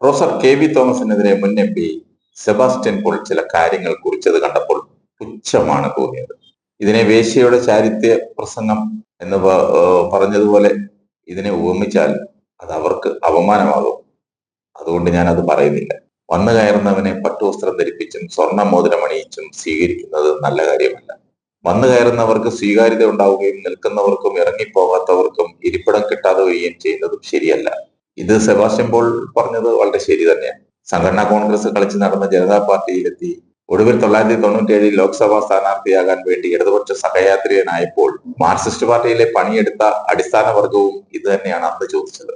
Professor K V തോമസിനെതിരെ മുൻ M P Sebastian Paul ചില കാര്യങ്ങൾ കുറിച്ചത് കണ്ടപ്പോൾ പുച്ഛമാണ് തോന്നിയത്. ഇതിനെ വേശ്യയുടെ ചാരിത്യ പ്രസംഗം എന്ന് പറഞ്ഞതുപോലെ ഇതിനെ ഉപമിച്ചാൽ അത് അവർക്ക് അപമാനമാകും. അതുകൊണ്ട് ഞാൻ അത് പറയുന്നില്ല. വന്നു കയറുന്നവനെ പട്ടുവസ്ത്രം ധരിപ്പിച്ചും സ്വർണ മോതിരമണിയിച്ചും സ്വീകരിക്കുന്നത് നല്ല കാര്യമല്ല. വന്നു കയറുന്നവർക്ക് സ്വീകാര്യത ഉണ്ടാവുകയും നിൽക്കുന്നവർക്കും ഇറങ്ങിപ്പോകാത്തവർക്കും ഇരിപ്പിടം കിട്ടാതെ വരികയും ചെയ്യുന്നതും ശരിയല്ല. ഇത് സെബാസ്റ്റ്യൻ പോൾ പറഞ്ഞത് വളരെ ശരി തന്നെയാണ്. സംഘടനാ കോൺഗ്രസ് കളിച്ച് നടന്ന ജനതാ പാർട്ടിയിലെത്തി ഒടുവിൽ തൊള്ളായിരത്തി തൊണ്ണൂറ്റി ഏഴിൽ ലോക്സഭാ സ്ഥാനാർത്ഥിയാകാൻ വേണ്ടി ഇടതുപക്ഷ സഹയാത്രികനായപ്പോൾ മാർക്സിസ്റ്റ് പാർട്ടിയിലെ പണിയെടുത്ത അടിസ്ഥാന വർഗവും ഇത് തന്നെയാണ് അന്ന് ചോദിച്ചത്.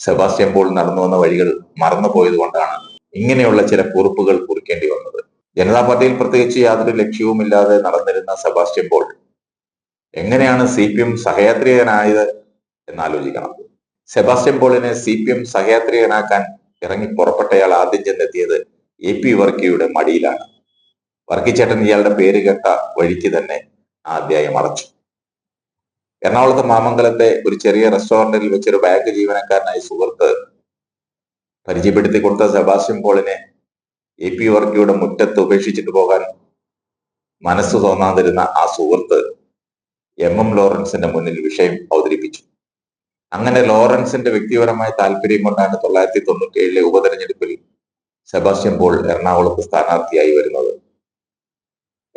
സെബാസ്റ്റ്യൻ പോൾ നടന്നു വന്ന വഴികൾ മറന്നു പോയത് കൊണ്ടാണ് ഇങ്ങനെയുള്ള ചില കുറിപ്പുകൾ കുറിക്കേണ്ടി വന്നത്. ജനതാ പാർട്ടിയിൽ പ്രത്യേകിച്ച് യാതൊരു ലക്ഷ്യവുമില്ലാതെ നടന്നിരുന്ന സെബാസ്റ്റ്യൻ പോൾ എങ്ങനെയാണ് സി പി എം സഹയാത്രികനായത് എന്നാലോചിക്കണം സെബാസ്റ്റ്യൻ പോളിനെ സി പി എം സഹയാത്രികനാക്കാൻ ഇറങ്ങി പുറപ്പെട്ടയാൾ ആദ്യം ചെന്നെത്തിയത് എ പി വർക്കിയുടെ മടിയിലാണ്. വർക്കിച്ചേട്ടൻ ഇയാളുടെ പേര് കേട്ട വഴിക്ക് തന്നെ ആ അധ്യായം അടച്ചു. എറണാകുളത്ത് മാമംഗലത്തെ ഒരു ചെറിയ റെസ്റ്റോറന്റിൽ വെച്ചൊരു ബാങ്ക് ജീവനക്കാരനായി സുഹൃത്ത് പരിചയപ്പെടുത്തി കൊടുത്ത സെബാസ്റ്റ്യൻ പോളിനെ എ പി വർക്കിയുടെ മുറ്റത്ത് ഉപേക്ഷിച്ചിട്ട് പോകാൻ മനസ്സ് തോന്നാതിരുന്ന ആ സുഹൃത്ത് എം എം ലോറൻസിന്റെ മുന്നിൽ വിഷയം അവതരിപ്പിച്ചു. അങ്ങനെ ലോറൻസിന്റെ വ്യക്തിപരമായ താല്പര്യം കൊണ്ടാണ് തൊള്ളായിരത്തി തൊണ്ണൂറ്റി ഏഴിലെ ഉപതെരഞ്ഞെടുപ്പിൽ സെബാസ്റ്റ്യൻ പോൾ എറണാകുളത്ത് സ്ഥാനാർത്ഥിയായി വരുന്നത്.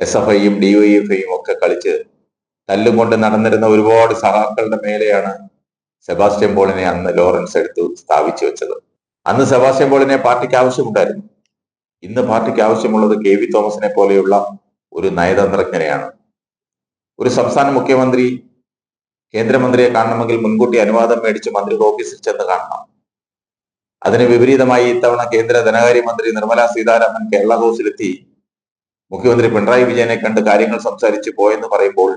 എസ് എഫ് ഐയും ഡിവൈഎഫ്ഐയും ഒക്കെ കളിച്ച് തല്ലും കൊണ്ട് നടന്നിരുന്ന ഒരുപാട് സഹാക്കളുടെ മേലെയാണ് സെബാസ്റ്റ്യൻ പോളിനെ അന്ന് ലോറൻസ് എടുത്തു സ്ഥാപിച്ചു വെച്ചത്. അന്ന് സെബാസ്റ്റ്യൻ പോളിനെ പാർട്ടിക്ക് ആവശ്യമുണ്ടായിരുന്നു. ഇന്ന് പാർട്ടിക്ക് ആവശ്യമുള്ളത് കെ വി തോമസിനെ പോലെയുള്ള ഒരു നയതന്ത്രജ്ഞനെയാണ്. ഒരു സംസ്ഥാന മുഖ്യമന്ത്രി കേന്ദ്രമന്ത്രിയെ കാണണമെങ്കിൽ മുൻകൂട്ടി അനുവാദം മേടിച്ച് മന്ത്രിയുടെ ഓഫീസിൽ ചെന്ന് കാണണം. അതിന് വിപരീതമായി ഇത്തവണ കേന്ദ്ര ധനകാര്യമന്ത്രി നിർമ്മല സീതാരാമൻ കേരള ഹൗസിലെത്തി. മുഖ്യമന്ത്രി പിണറായി വിജയനെ കണ്ട് കാര്യങ്ങൾ സംസാരിച്ച് പോയെന്ന് പറയുമ്പോൾ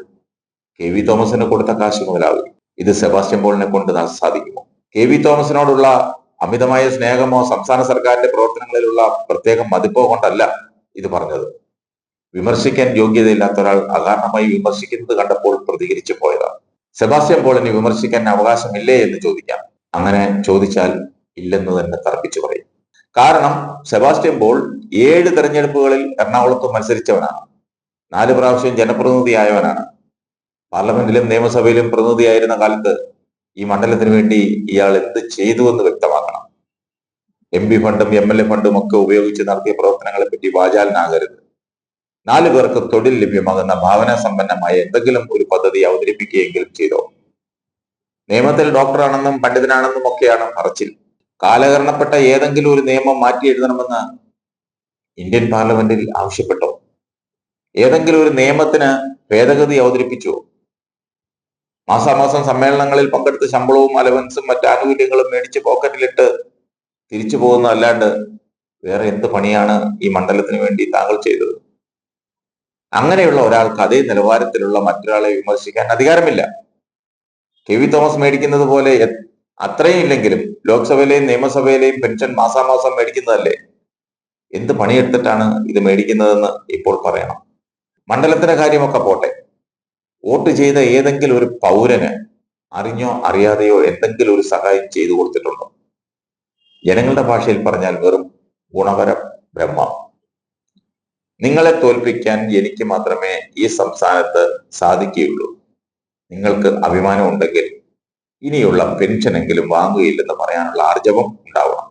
കെ വി തോമസിന് കൊടുത്ത കാശ് മുതലാവും. ഇത് സെബാസ്റ്റ്യൻ പോളിനെ കൊണ്ട് സാധിക്കുമോ? കെ വി തോമസിനോടുള്ള അമിതമായ സ്നേഹമോ സംസ്ഥാന സർക്കാരിന്റെ പ്രവർത്തനങ്ങളിലുള്ള പ്രത്യേകം മതിപ്പോ കൊണ്ടല്ല ഇത് പറഞ്ഞത്. വിമർശിക്കാൻ യോഗ്യതയില്ലാത്ത ഒരാൾ അകാരണമായി വിമർശിക്കുന്നത് കണ്ടപ്പോൾ പ്രതികരിച്ചു പോയതാണ്. സെബാസ്റ്റ്യൻ പോളിന് വിമർശിക്കാൻ അവകാശമില്ലേ എന്ന് ചോദിക്കാം. അങ്ങനെ ചോദിച്ചാൽ ഇല്ലെന്ന് തന്നെ തർപ്പിച്ചു പറയും. കാരണം സെബാസ്റ്റ്യൻ പോൾ ഏഴ് തെരഞ്ഞെടുപ്പുകളിൽ എറണാകുളത്ത് മത്സരിച്ചവനാണ്. നാല് പ്രാവശ്യം ജനപ്രതിനിധിയായവനാണ്. പാർലമെന്റിലും നിയമസഭയിലും പ്രതിനിധിയായിരുന്ന കാലത്ത് ഈ മണ്ഡലത്തിന് വേണ്ടി ഇയാൾ എന്ത് ചെയ്തു എന്ന് വ്യക്തമാക്കണം. എം പി ഫണ്ടും എം എൽ എ ഫണ്ടും ഒക്കെ ഉപയോഗിച്ച് നടത്തിയ പ്രവർത്തനങ്ങളെ പറ്റി വാചാലനാകരുത്. നാലു പേർക്ക് തൊഴിൽ ലഭ്യമാകുന്ന ഭാവന സമ്പന്നമായ എന്തെങ്കിലും ഒരു പദ്ധതി അവതരിപ്പിക്കുകയെങ്കിലും ചെയ്തോ? നിയമത്തിൽ ഡോക്ടറാണെന്നും പണ്ഡിതനാണെന്നും ഒക്കെയാണ് പറച്ചിൽ. കാലഹരണപ്പെട്ട ഏതെങ്കിലും ഒരു നിയമം മാറ്റി എഴുതണമെന്ന് ഇന്ത്യൻ പാർലമെന്റിൽ ആവശ്യപ്പെട്ടോ? ഏതെങ്കിലും ഒരു നിയമത്തിന് ഭേദഗതി അവതരിപ്പിച്ചോ? മാസാമാസം സമ്മേളനങ്ങളിൽ പങ്കെടുത്ത് ശമ്പളവും അലവൻസും മറ്റ് ആനുകൂല്യങ്ങളും മേടിച്ച് പോക്കറ്റിലിട്ട് തിരിച്ചു പോകുന്നതല്ലാണ്ട് വേറെ എന്ത് പണിയാണ് ഈ മണ്ഡലത്തിന് വേണ്ടി താങ്കൾ ചെയ്തത്? അങ്ങനെയുള്ള ഒരാൾക്ക് അതേ നിലവാരത്തിലുള്ള മറ്റൊരാളെ വിമർശിക്കാൻ അധികാരമില്ല. കെ വി തോമസ് മേടിക്കുന്നത് പോലെ അത്രയും ഇല്ലെങ്കിലും ലോക്സഭയിലെയും നിയമസഭയിലെയും പെൻഷൻ മാസാമാസം മേടിക്കുന്നതല്ലേ? എന്ത് പണിയെടുത്തിട്ടാണ് ഇത് മേടിക്കുന്നതെന്ന് ഇപ്പോൾ പറയണം. മണ്ഡലത്തിന്റെ കാര്യമൊക്കെ പോട്ടെ. വോട്ട് ചെയ്ത ഏതെങ്കിലും ഒരു പൗരന് അറിഞ്ഞോ അറിയാതെയോ എന്തെങ്കിലും ഒരു സഹായം ചെയ്തു കൊടുത്തിട്ടുണ്ടോ? ജനങ്ങളുടെ ഭാഷയിൽ പറഞ്ഞാൽ വെറും ഗുണപര ബ്രഹ്മം. നിങ്ങളെ തോൽപ്പിക്കാൻ എനിക്ക് മാത്രമേ ഈ സംസ്ഥാനത്ത് സാധിക്കുകയുള്ളൂ. നിങ്ങൾക്ക് അഭിമാനം ഉണ്ടെങ്കിൽ ഇനിയുള്ള പെൻഷനെങ്കിലും വാങ്ങുകയില്ലെന്ന് പറയാനുള്ള ആർജവം ഉണ്ടാവണം.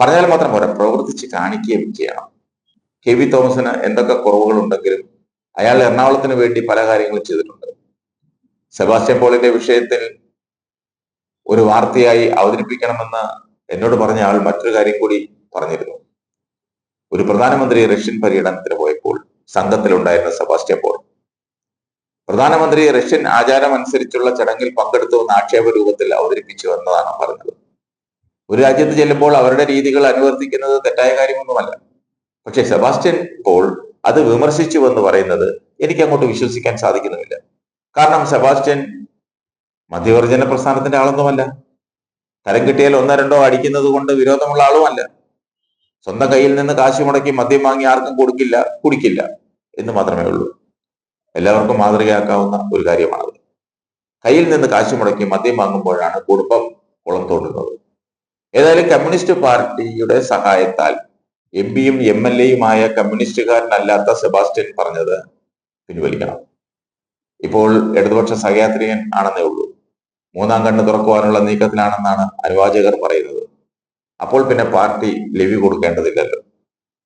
പറഞ്ഞാൽ മാത്രം പോരാ പ്രവർത്തിച്ച് കാണിക്കുകയും ചെയ്യണം. കെ വി തോമസിന് എന്തൊക്കെ കുറവുകൾ ഉണ്ടെങ്കിലും അയാൾ എറണാകുളത്തിന് വേണ്ടി പല കാര്യങ്ങളും ചെയ്തിട്ടുണ്ട്. സെബാസ്റ്റ്യൻ പോളിന്റെ വിഷയത്തിൽ ഒരു വാർത്തയായി അവതരിപ്പിക്കണമെന്ന് എന്നോട് പറഞ്ഞ ആൾ മറ്റൊരു കാര്യം കൂടി പറഞ്ഞിരുന്നു. ഒരു പ്രധാനമന്ത്രി റഷ്യൻ പര്യടനത്തിന് പോയപ്പോൾ സംഘത്തിലുണ്ടായിരുന്ന സെബാസ്റ്റ്യൻ പോൾ. പ്രധാനമന്ത്രി റഷ്യൻ ആചാരം അനുസരിച്ചുള്ള ചടങ്ങിൽ പങ്കെടുത്തുവെന്ന ആക്ഷേപ രൂപത്തിൽ അവതരിപ്പിച്ചു എന്നതാണ് പറഞ്ഞത്. ഒരു രാജ്യത്ത് ചെല്ലുമ്പോൾ അവരുടെ രീതികൾ അനുവർത്തിക്കുന്നത് തെറ്റായ കാര്യമൊന്നുമല്ല. പക്ഷെ സെബാസ്റ്റ്യൻ പോൾ അത് വിമർശിച്ചു എന്ന് പറയുന്നത് എനിക്ക് അങ്ങോട്ട് വിശ്വസിക്കാൻ സാധിക്കുന്നുമില്ല. കാരണം സെബാസ്റ്റ്യൻ മധ്യവർജന പ്രസ്ഥാനത്തിന്റെ ആളൊന്നുമല്ല. തരം കിട്ടിയാൽ ഒന്നോ രണ്ടോ അടിക്കുന്നത് കൊണ്ട് വിരോധമുള്ള ആളുമല്ല. സ്വന്തം കയ്യിൽ നിന്ന് കാശ് മുടക്കി മദ്യം വാങ്ങി ആർക്കും കൊടുക്കില്ല കുടിക്കില്ല എന്ന് മാത്രമേ ഉള്ളൂ. എല്ലാവർക്കും മാതൃകയാക്കാവുന്ന ഒരു കാര്യമാണത്. കയ്യിൽ നിന്ന് കാശ് മുടക്കി മദ്യം വാങ്ങുമ്പോഴാണ് കുടുംബം കുളം തോണ്ടുന്നത്. ഏതായാലും കമ്മ്യൂണിസ്റ്റ് പാർട്ടിയുടെ സഹായത്താൽ എം പിയും എം എൽ എയുമായ കമ്മ്യൂണിസ്റ്റുകാരനല്ലാത്ത സെബാസ്റ്റ്യൻ പറഞ്ഞത് പിൻവലിക്കണം. ഇപ്പോൾ ഇടതുപക്ഷ സഹയാത്രികൻ ആണെന്നേ ഉള്ളൂ. മൂന്നാം കണ്ണ് തുറക്കുവാനുള്ള നീക്കത്തിലാണെന്നാണ് അനുവാചകർ പറയുന്നത്. അപ്പോൾ പിന്നെ പാർട്ടി ലെവി കൊടുക്കേണ്ടതില്ലല്ലോ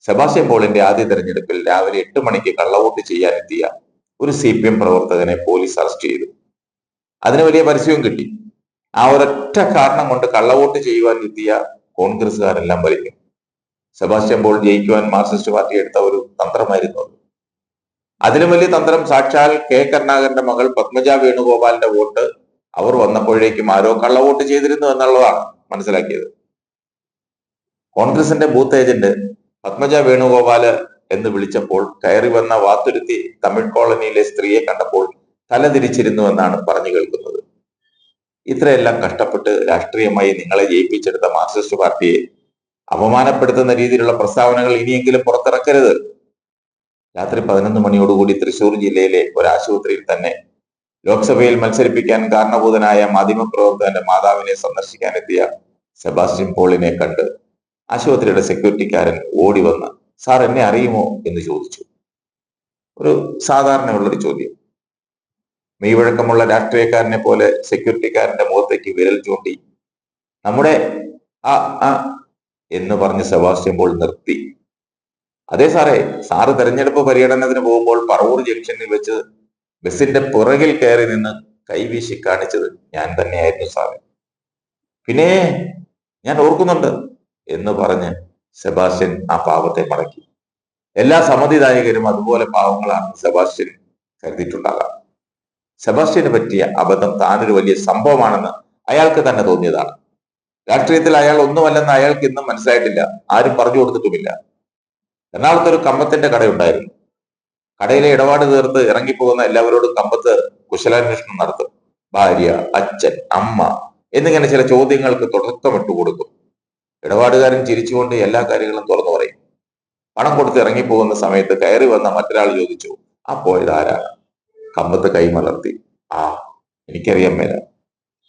സെബാസ്റ്റ്യൻ പോളിന്റെ ആദ്യ തെരഞ്ഞെടുപ്പിൽ രാവിലെ എട്ട് മണിക്ക് കള്ളവോട്ട് ചെയ്യാനെത്തിയ ഒരു സി പി എം പ്രവർത്തകനെ പോലീസ് അറസ്റ്റ് ചെയ്തു. അതിന് വലിയ പരസ്യവും കിട്ടി. ആ ഒരൊറ്റ കാരണം കൊണ്ട് കള്ളവോട്ട് ചെയ്യുവാൻ എത്തിയ കോൺഗ്രസ്സുകാരെല്ലാം വലിക്കും സെബാസ്റ്റ്യൻ പോൾ ജയിക്കുവാൻ മാർക്സിസ്റ്റ് പാർട്ടി എടുത്ത ഒരു തന്ത്രമായിരുന്നു അത്. അതിലും വലിയ തന്ത്രം സാക്ഷാൽ കെ കരുണാകരന്റെ മകൾ പത്മജ വേണുഗോപാലിന്റെ വോട്ട് അവർ വന്നപ്പോഴേക്കും ആരോ കള്ളവോട്ട് ചെയ്തിരുന്നു എന്നുള്ളതാണ് മനസ്സിലാക്കിയത്. കോൺഗ്രസിന്റെ ബൂത്ത് ഏജന്റ് പത്മജ വേണുഗോപാൽ എന്ന് വിളിച്ചപ്പോൾ കയറി വന്ന വാത്തുരുത്തി തമിഴ് കോളനിയിലെ സ്ത്രീയെ കണ്ടപ്പോൾ തലതിരിച്ചിരുന്നു എന്നാണ് പറഞ്ഞു കേൾക്കുന്നത്. ഇത്രയെല്ലാം കഷ്ടപ്പെട്ട് രാഷ്ട്രീയമായി നിങ്ങളെ ജയിപ്പിച്ചെടുത്ത മാർക്സിസ്റ്റ് പാർട്ടിയെ അപമാനപ്പെടുത്തുന്ന രീതിയിലുള്ള പ്രസ്താവനകൾ ഇനിയെങ്കിലും പുറത്തിറക്കരുത്. രാത്രി പതിനൊന്ന് മണിയോടുകൂടി തൃശൂർ ജില്ലയിലെ ഒരു ആശുപത്രിയിൽ തന്നെ ലോക്സഭയിൽ മത്സരിപ്പിക്കാൻ കാരണഭൂതനായ മാധ്യമപ്രവർത്തകന്റെ മാതാവിനെ സന്ദർശിക്കാനെത്തിയ സെബാസ്റ്റ്യൻ പോളിനെ കണ്ട് ആശുപത്രിയുടെ സെക്യൂരിറ്റിക്കാരൻ ഓടി വന്ന് സാർ എന്നെ അറിയുമോ? എന്ന് ചോദിച്ചു. ഒരു സാധാരണയുള്ളൊരു ചോദ്യം. മെയ്വഴക്കമുള്ള രാഷ്ട്രീയക്കാരനെ പോലെ സെക്യൂരിറ്റിക്കാരന്റെ മുഖത്തേക്ക് വിരൽ ചൂണ്ടി നമ്മുടെ ആ ആ എന്ന് പറഞ്ഞ് സെബാസ്റ്റ്യൻ പോൾ നിർത്തി. അതെ സാറേ സാറ് തെരഞ്ഞെടുപ്പ് പര്യടനത്തിന് പോകുമ്പോൾ പറവൂർ ജംഗ്ഷനിൽ വെച്ച് ബസിന്റെ പുറകിൽ കയറി നിന്ന് കൈവീശി കാണിച്ചത് ഞാൻ തന്നെയായിരുന്നു സാറേ. പിന്നെ ഞാൻ ഓർക്കുന്നുണ്ട് എന്ന് പറഞ്ഞ് സെബാസ്റ്റ്യൻ ആ പാപത്തെ മടക്കി. എല്ലാ സമ്മതിദായകരും അതുപോലെ പാവങ്ങളാണ് സെബാസ്റ്റ്യൻ കരുതിയിട്ടുണ്ടാകാം. സെബാസ്റ്റ്യന് പറ്റിയ അബദ്ധം താനൊരു വലിയ സംഭവമാണെന്ന് അയാൾക്ക് തന്നെ തോന്നിയതാണ്. രാഷ്ട്രീയത്തിൽ അയാൾ ഒന്നുമല്ലെന്ന് അയാൾക്ക് ഇന്നും മനസ്സിലായിട്ടില്ല. ആരും പറഞ്ഞു കൊടുത്തിട്ടുമില്ല. എറണാകുളത്തൊരു കമ്പത്തിന്റെ കടയുണ്ടായിരുന്നു. കടയിലെ ഇടപാട് തീർത്ത് ഇറങ്ങിപ്പോകുന്ന എല്ലാവരോടും കമ്പത്ത് കുശലാന്വേഷണം നടത്തും. ഭാര്യ അച്ഛൻ അമ്മ എന്നിങ്ങനെ ചില ചോദ്യങ്ങൾക്ക് തുടക്കമിട്ട് കൊടുക്കും ഇടപാടുകാരൻ ചിരിച്ചുകൊണ്ട് എല്ലാ കാര്യങ്ങളും തുറന്നു പറയും. പണം കൊടുത്ത് ഇറങ്ങിപ്പോകുന്ന സമയത്ത് കയറി വന്ന മറ്റൊരാൾ ചോദിച്ചു ആ പോയത് കമ്പത്ത് കൈമലർത്തി ആ എനിക്കറിയാം മേല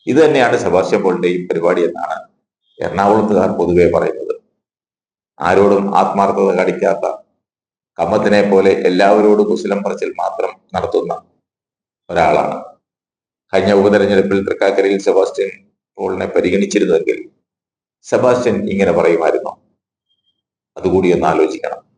ഇത് തന്നെയാണ് സെബാസ്റ്റ്യൻ പോളിന്റെയും പരിപാടി എന്നാണ് എറണാകുളത്തുകാർ പൊതുവെ പറയുന്നത്. ആരോടും ആത്മാർത്ഥത കാണിക്കാത്ത കമ്മത്തിനെ പോലെ എല്ലാവരോടും കുശലം പറച്ചിൽ മാത്രം നടത്തുന്ന ഒരാളാണ്. കഴിഞ്ഞ ഉപതെരഞ്ഞെടുപ്പിൽ തൃക്കാക്കരയിൽ സെബാസ്റ്റ്യൻ പോളിനെ പരിഗണിച്ചിരുന്നുവെങ്കിൽ സെബാസ്റ്റ്യൻ ഇങ്ങനെ പറയുമായിരുന്നു. അതുകൂടി ഒന്ന് ആലോചിക്കണം.